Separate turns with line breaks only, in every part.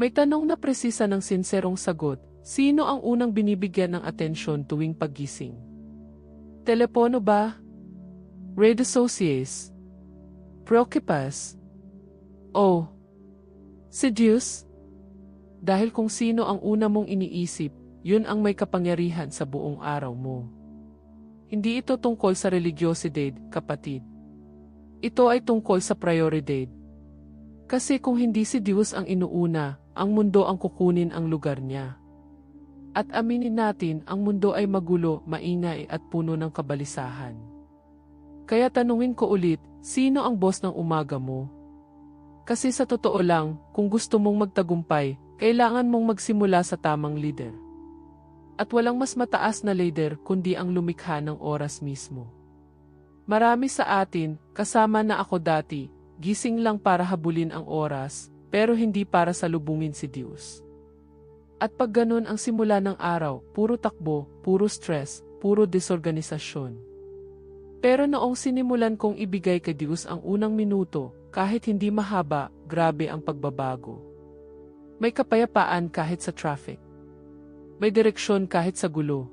May tanong na presisa ng sinserong sagot, sino ang unang binibigyan ng atensyon tuwing paggising? Telepono ba? Red Associates? Preoccupas? O? Seduce? Dahil kung sino ang una mong iniisip, yun ang may kapangyarihan sa buong araw mo. Hindi ito tungkol sa religyosidad, kapatid. Ito ay tungkol sa prioridad. Kasi kung hindi si Diyos ang inuuna, ang mundo ang kukunin ang lugar niya. At aminin natin, ang mundo ay magulo, maingay at puno ng kabalisahan. Kaya tanungin ko ulit, sino ang boss ng umaga mo? Kasi sa totoo lang, kung gusto mong magtagumpay, kailangan mong magsimula sa tamang leader. At walang mas mataas na leader kundi ang lumikha ng oras mismo. Marami sa atin, kasama na ako dati, gising lang para habulin ang oras, pero hindi para salubungin si Diyos. At pag ganun ang simula ng araw, puro takbo, puro stress, puro disorganisasyon. Pero noong sinimulan kong ibigay kay Diyos ang unang minuto, kahit hindi mahaba, grabe ang pagbabago. May kapayapaan kahit sa traffic. May direksyon kahit sa gulo.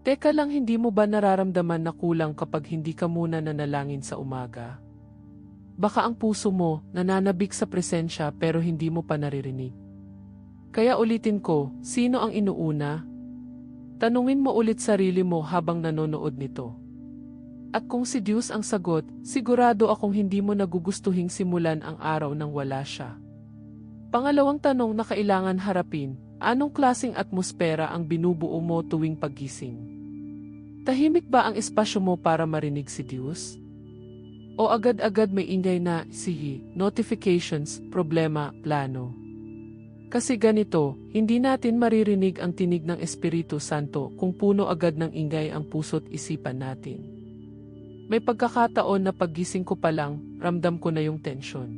Teka lang hindi mo ba nararamdaman na kulang kapag hindi ka muna nanalangin sa umaga? Baka ang puso mo nananabik sa presensya pero hindi mo pa naririnig. Kaya ulitin ko, sino ang inuuna? Tanungin mo ulit sarili mo habang nanonood nito. At kung si Diyos ang sagot, sigurado akong hindi mo nagugustuhing simulan ang araw nang wala siya. Pangalawang tanong na kailangan harapin, anong klasing atmosfera ang binubuo mo tuwing paggising? Tahimik ba ang espasyo mo para marinig si Diyos? O agad-agad may ingay na, sihi, notifications, problema, plano? Kasi ganito, hindi natin maririnig ang tinig ng Espiritu Santo kung puno agad ng ingay ang puso't isipan natin. May pagkakataon na paggising ko pa lang, ramdam ko na yung tensyon.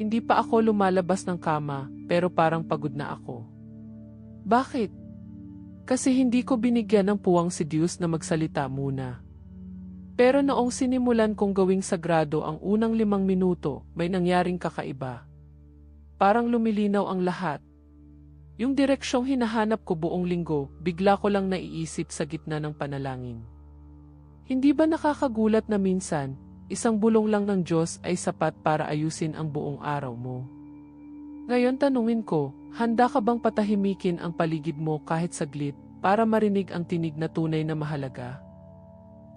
Hindi pa ako lumalabas ng kama, pero parang pagod na ako. Bakit? Kasi hindi ko binigyan ng puwang si Diyos na magsalita muna. Pero noong sinimulan kong gawing sagrado ang unang limang minuto, may nangyaring kakaiba. Parang lumilinaw ang lahat. Yung direksyong hinahanap ko buong linggo, bigla ko lang naiisip sa gitna ng panalangin. Hindi ba nakakagulat na minsan, isang bulong lang ng Diyos ay sapat para ayusin ang buong araw mo? Ngayon tanungin ko, handa ka bang patahimikin ang paligid mo kahit saglit para marinig ang tinig na tunay na mahalaga?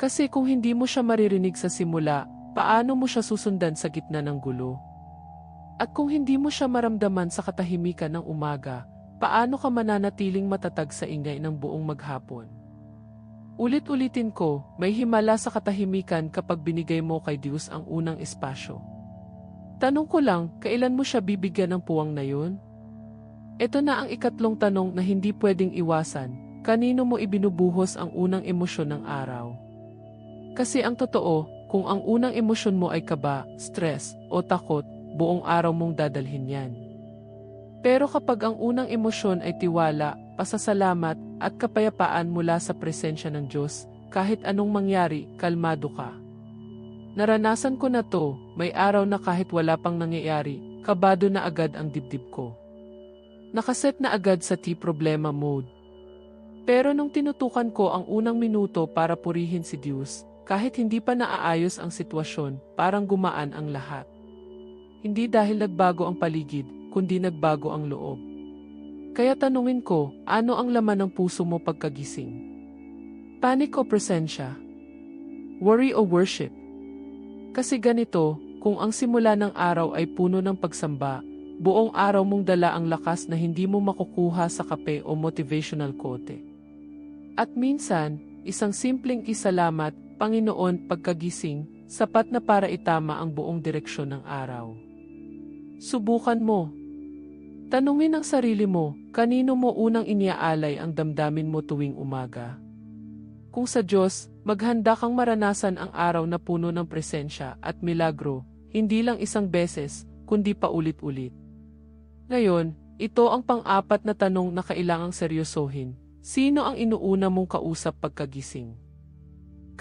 Kasi kung hindi mo siya maririnig sa simula, paano mo siya susundan sa gitna ng gulo? At kung hindi mo siya maramdaman sa katahimikan ng umaga, paano ka mananatiling matatag sa ingay ng buong maghapon? Ulit-ulitin ko, may himala sa katahimikan kapag binigay mo kay Diyos ang unang espasyo. Tanong ko lang, kailan mo siya bibigyan ng puwang na yun? Ito na ang ikatlong tanong na hindi pwedeng iwasan, kanino mo ibinubuhos ang unang emosyon ng araw? Kasi ang totoo, kung ang unang emosyon mo ay kaba, stress, o takot, buong araw mong dadalhin yan. Pero kapag ang unang emosyon ay tiwala, pasasalamat, at kapayapaan mula sa presensya ng Diyos, kahit anong mangyari, kalmado ka. Naranasan ko na to, may araw na kahit wala pang nangyayari, kabado na agad ang dibdib ko. Nakaset na agad sa T-problema mode. Pero nung tinutukan ko ang unang minuto para purihin si Diyos, kahit hindi pa naaayos ang sitwasyon, parang gumaan ang lahat. Hindi dahil nagbago ang paligid, kundi nagbago ang loob. Kaya tanungin ko, ano ang laman ng puso mo pagkagising? Panic o presensya? Worry o worship? Kasi ganito, kung ang simula ng araw ay puno ng pagsamba, buong araw mong dala ang lakas na hindi mo makukuha sa kape o motivational quote. At minsan, isang simpleng isalamat, Panginoon, pagkagising, sapat na para itama ang buong direksyon ng araw. Subukan mo. Tanungin ang sarili mo, kanino mo unang iniaalay ang damdamin mo tuwing umaga? Kung sa Diyos, maghanda kang maranasan ang araw na puno ng presensya at milagro, hindi lang isang beses, kundi pa ulit-ulit. Ngayon, ito ang pang-apat na tanong na kailangang seryosohin. Sino ang inuuna mong kausap pagkagising?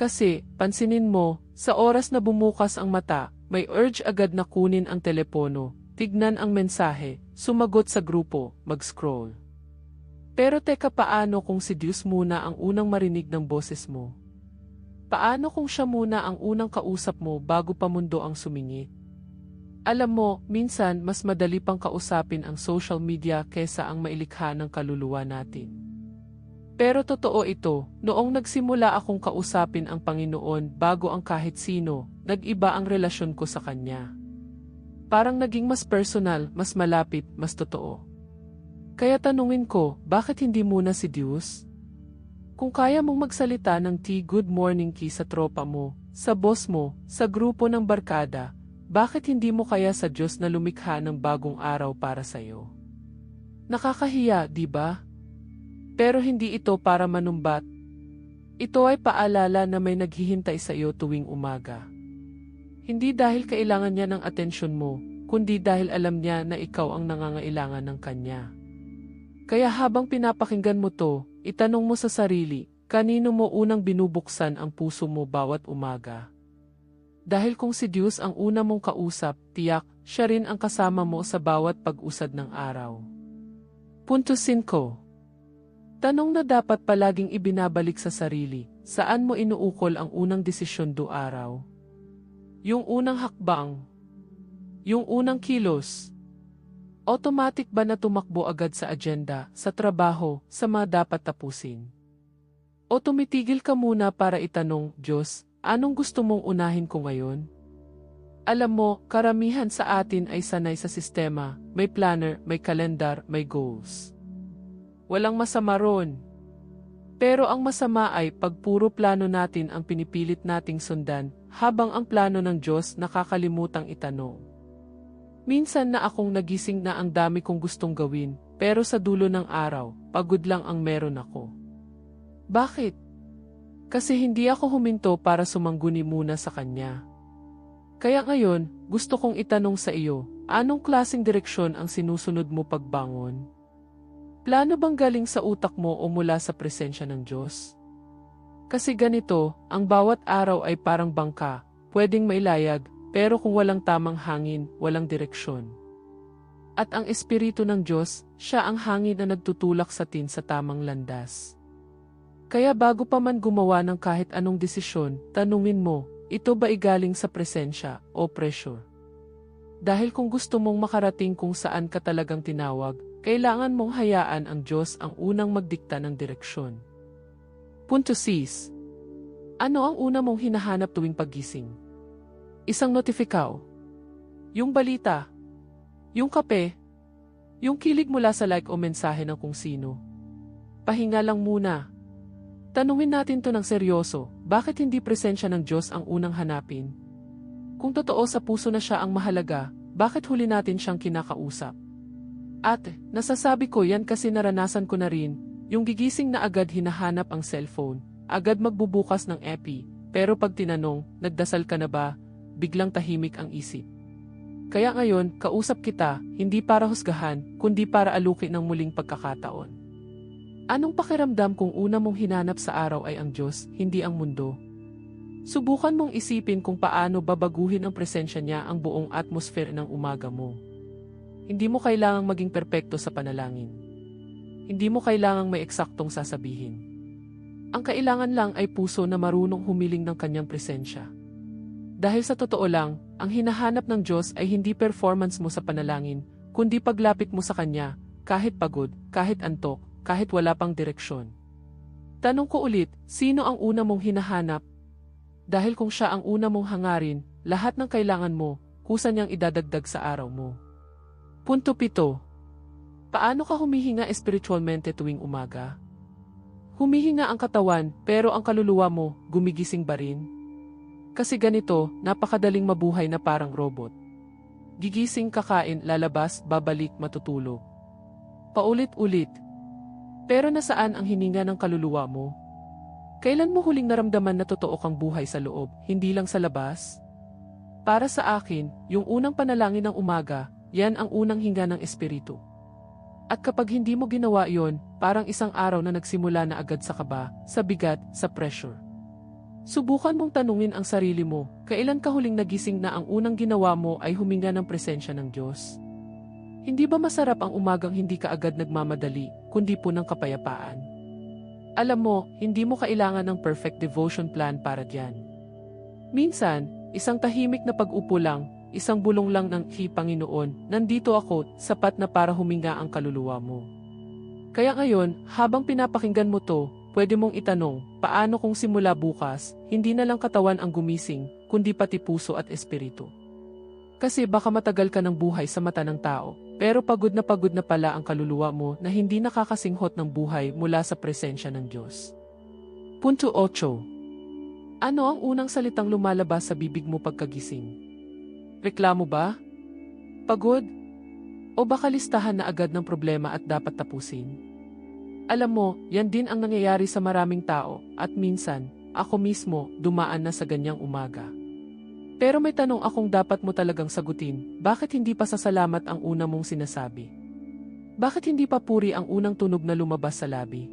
Kasi, pansinin mo, sa oras na bumukas ang mata, may urge agad na kunin ang telepono, tignan ang mensahe, sumagot sa grupo, mag-scroll. Pero teka paano kung Diyos muna ang unang marinig ng boses mo? Paano kung siya muna ang unang kausap mo bago pa mundo ang sumingit? Alam mo, minsan mas madali pang kausapin ang social media kesa ang mailikha ng kaluluwa natin. Pero totoo ito, noong nagsimula akong kausapin ang Panginoon bago ang kahit sino, nag-iba ang relasyon ko sa Kanya. Parang naging mas personal, mas malapit, mas totoo. Kaya tanungin ko, bakit hindi muna si Diyos? Kung kaya mong magsalita ng tea good morning key sa tropa mo, sa boss mo, sa grupo ng barkada, bakit hindi mo kaya sa Diyos na lumikha ng bagong araw para sa iyo? Nakakahiya, di ba? Pero hindi ito para manumbat. Ito ay paalala na may naghihintay sa iyo tuwing umaga. Hindi dahil kailangan niya ng atensyon mo, kundi dahil alam niya na ikaw ang nangangailangan ng kanya. Kaya habang pinapakinggan mo to, Itanong mo sa sarili, kanino mo unang binubuksan ang puso mo bawat umaga? Dahil kung si Diyos ang una mong kausap, tiyak, siya rin ang kasama mo sa bawat pag-usad ng araw. Punto 5. Tanong na dapat palaging ibinabalik sa sarili, saan mo inuukol ang unang desisyon do araw? Yung unang hakbang? Yung unang kilos? Automatic ba na tumakbo agad sa agenda, sa trabaho, sa mga dapat tapusin? O tumitigil ka muna para itanong, Diyos, anong gusto mong unahin ko ngayon? Alam mo, karamihan sa atin ay sanay sa sistema, may planner, may kalendar, may goals. Walang masama ron. Pero ang masama ay pag puro plano natin ang pinipilit nating sundan, habang ang plano ng Diyos nakakalimutang itanong. Minsan na akong nagising na ang dami kong gustong gawin, pero sa dulo ng araw, pagod lang ang meron ako. Bakit? Kasi hindi ako huminto para sumangguni muna sa kanya. Kaya ngayon, gusto kong itanong sa iyo, anong klasing direksyon ang sinusunod mo pagbangon? Plano bang galing sa utak mo o mula sa presensya ng Diyos? Kasi ganito, ang bawat araw ay parang bangka, pwedeng mailayag, pero kung walang tamang hangin, walang direksyon. At ang Espiritu ng Diyos, siya ang hangin na nagtutulak sa tin sa tamang landas. Kaya bago pa man gumawa ng kahit anong desisyon, tanungin mo, ito ba igaling sa presensya o pressure? Dahil kung gusto mong makarating kung saan ka talagang tinawag, kailangan mong hayaan ang Diyos ang unang magdikta ng direksyon. Punto 6. Ano ang una mong hinahanap tuwing pagising? Isang notifikaw. Yung balita. Yung kape. Yung kilig mula sa like o mensahe ng kung sino. Pahinga lang muna. Tanungin natin to ng seryoso, bakit hindi presensya ng Diyos ang unang hanapin? Kung totoo sa puso na siya ang mahalaga, bakit huli natin siyang kinakausap? At, nasasabi ko yan kasi naranasan ko na rin, yung gigising na agad hinahanap ang cellphone, agad magbubukas ng epi, pero pag tinanong, nagdasal ka na ba, biglang tahimik ang isip. Kaya ngayon, kausap kita, hindi para husgahan, kundi para aluki ng muling pagkakataon. Anong pakiramdam kung una mong hinanap sa araw ay ang Diyos, hindi ang mundo? Subukan mong isipin kung paano babaguhin ang presensya niya ang buong atmosphere ng umaga mo. Hindi mo kailangang maging perpekto sa panalangin. Hindi mo kailangang may eksaktong sasabihin. Ang kailangan lang ay puso na marunong humiling ng kanyang presensya. Dahil sa totoo lang, ang hinahanap ng Diyos ay hindi performance mo sa panalangin, kundi paglapit mo sa Kanya, kahit pagod, kahit antok, kahit wala pang direksyon. Tanong ko ulit, sino ang una mong hinahanap? Dahil kung siya ang una mong hangarin, lahat ng kailangan mo, kusa niyang idadagdag sa araw mo. Punto 7. Paano ka humihinga espiritualmente tuwing umaga? Humihinga ang katawan, pero ang kaluluwa mo, gumigising ba rin? Kasi ganito, napakadaling mabuhay na parang robot. Gigising kakain, lalabas, babalik, matutulog. Paulit-ulit. Pero nasaan ang hininga ng kaluluwa mo? Kailan mo huling naramdaman na totoo kang buhay sa loob, hindi lang sa labas? Para sa akin, yung unang panalangin ng umaga, yan ang unang hinga ng espiritu. At kapag hindi mo ginawa yon, parang isang araw na nagsimula na agad sa kaba, sa bigat, sa pressure. Subukan mong tanungin ang sarili mo, kailan ka huling nagising na ang unang ginawa mo ay huminga ng presensya ng Diyos? Hindi ba masarap ang umagang hindi ka agad nagmamadali, kundi po ng kapayapaan? Alam mo, hindi mo kailangan ng perfect devotion plan para diyan. Minsan, isang tahimik na pag-upo lang, isang bulong lang ng Hi Panginoon, nandito ako, sapat na para huminga ang kaluluwa mo. Kaya ngayon, habang pinapakinggan mo to, pwede mong itanong, paano kung simula bukas, hindi na lang katawan ang gumising, kundi pati puso at espiritu. Kasi baka matagal ka ng buhay sa mata ng tao, pero pagod na pagod na pala ang kaluluwa mo na hindi nakakasinghot ng buhay mula sa presensya ng Diyos. Punto 8. Ano ang unang salitang lumalabas sa bibig mo pagkagising? Reklamo ba? Pagod? O baka listahan na agad ng problema at dapat tapusin? Alam mo, yan din ang nangyayari sa maraming tao at minsan, ako mismo, dumaan na sa ganyang umaga. Pero may tanong akong dapat mo talagang sagutin, bakit hindi pa sasalamat ang una mong sinasabi? Bakit hindi pa puri ang unang tunog na lumabas sa labi?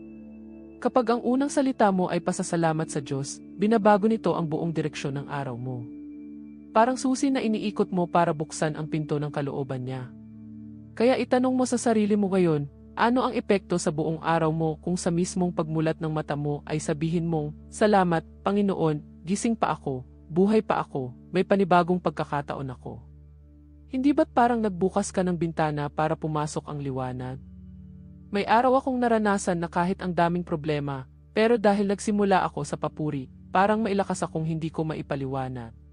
Kapag ang unang salita mo ay pasasalamat sa Diyos, binabago nito ang buong direksyon ng araw mo. Parang susi na iniikot mo para buksan ang pinto ng kalooban niya. Kaya itanong mo sa sarili mo ngayon, ano ang epekto sa buong araw mo kung sa mismong pagmulat ng mata mo ay sabihin mong, Salamat, Panginoon, gising pa ako, buhay pa ako, may panibagong pagkakataon ako. Hindi ba't parang nagbukas ka ng bintana para pumasok ang liwanag? May araw akong naranasan na kahit ang daming problema, pero dahil nagsimula ako sa papuri, parang mailakas akong hindi ko maipaliwanag.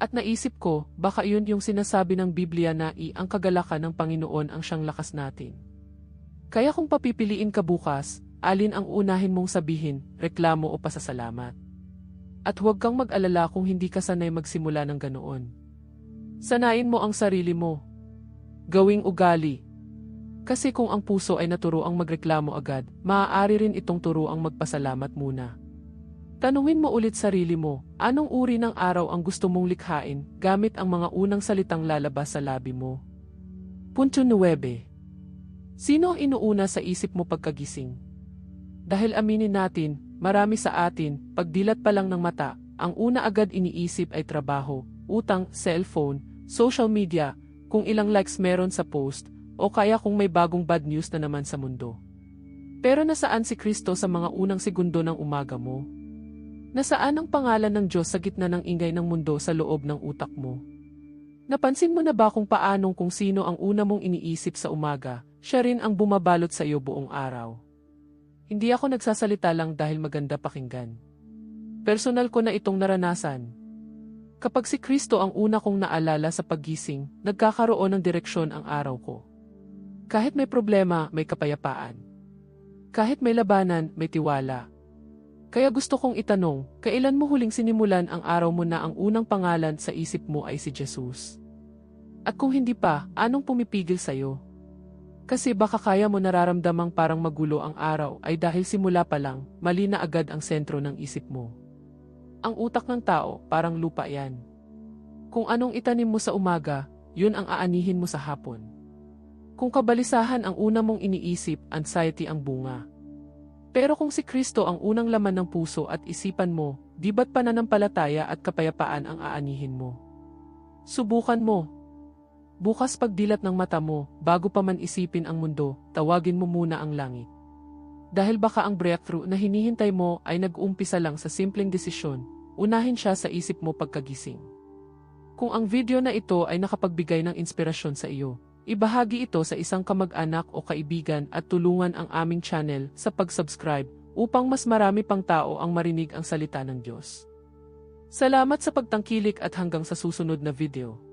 At naisip ko, baka yun yung sinasabi ng Biblia na i ang kagalakan ng Panginoon ang siyang lakas natin. Kaya kung papipiliin ka bukas, alin ang unahin mong sabihin, reklamo o pasasalamat? At huwag kang mag-alala kung hindi ka sanay magsimula ng ganoon. Sanayin mo ang sarili mo. Gawing ugali. Kasi kung ang puso ay naturo ang magreklamo agad, maaari rin itong turo ang magpasalamat muna. Tanungin mo ulit sarili mo, anong uri ng araw ang gusto mong likhain gamit ang mga unang salitang lalabas sa labi mo? Punto 9. Sino ang inuuna sa isip mo pagkagising? Dahil aminin natin, marami sa atin, pagdilat pa lang ng mata, ang una agad iniisip ay trabaho, utang, cellphone, social media, kung ilang likes meron sa post, o kaya kung may bagong bad news na naman sa mundo. Pero nasaan si Kristo sa mga unang segundo ng umaga mo? Nasaan ang pangalan ng Diyos sa gitna ng ingay ng mundo sa loob ng utak mo? Napansin mo na ba kung paanong kung sino ang una mong iniisip sa umaga, siya rin ang bumabalot sa iyo buong araw? Hindi ako nagsasalita lang dahil maganda pakinggan. Personal ko na itong naranasan. Kapag si Kristo ang una kong naalala sa paggising, nagkakaroon ng direksyon ang araw ko. Kahit may problema, may kapayapaan. Kahit may labanan, may tiwala. Kaya gusto kong itanong, kailan mo huling sinimulan ang araw mo na ang unang pangalan sa isip mo ay si Jesus? At kung hindi pa, anong pumipigil sa'yo? Kasi baka kaya mo nararamdamang parang magulo ang araw ay dahil simula pa lang, mali na agad ang sentro ng isip mo. Ang utak ng tao, parang lupa yan. Kung anong itanim mo sa umaga, yun ang aanihin mo sa hapon. Kung kabalisahan ang una mong iniisip, anxiety ang bunga. Pero kung si Kristo ang unang laman ng puso at isipan mo, di ba't pananampalataya at kapayapaan ang aanihin mo? Subukan mo. Bukas pagdilat ng mata mo, bago pa man isipin ang mundo, tawagin mo muna ang langit. Dahil baka ang breakthrough na hinihintay mo ay nag-uumpisa lang sa simpleng desisyon, unahin siya sa isip mo pagkagising. Kung ang video na ito ay nakapagbigay ng inspirasyon sa iyo, Ibahagi ito sa isang kamag-anak o kaibigan at tulungan ang aming channel sa pag-subscribe upang mas marami pang tao ang marinig ang salita ng Diyos. Salamat sa pagtangkilik at hanggang sa susunod na video.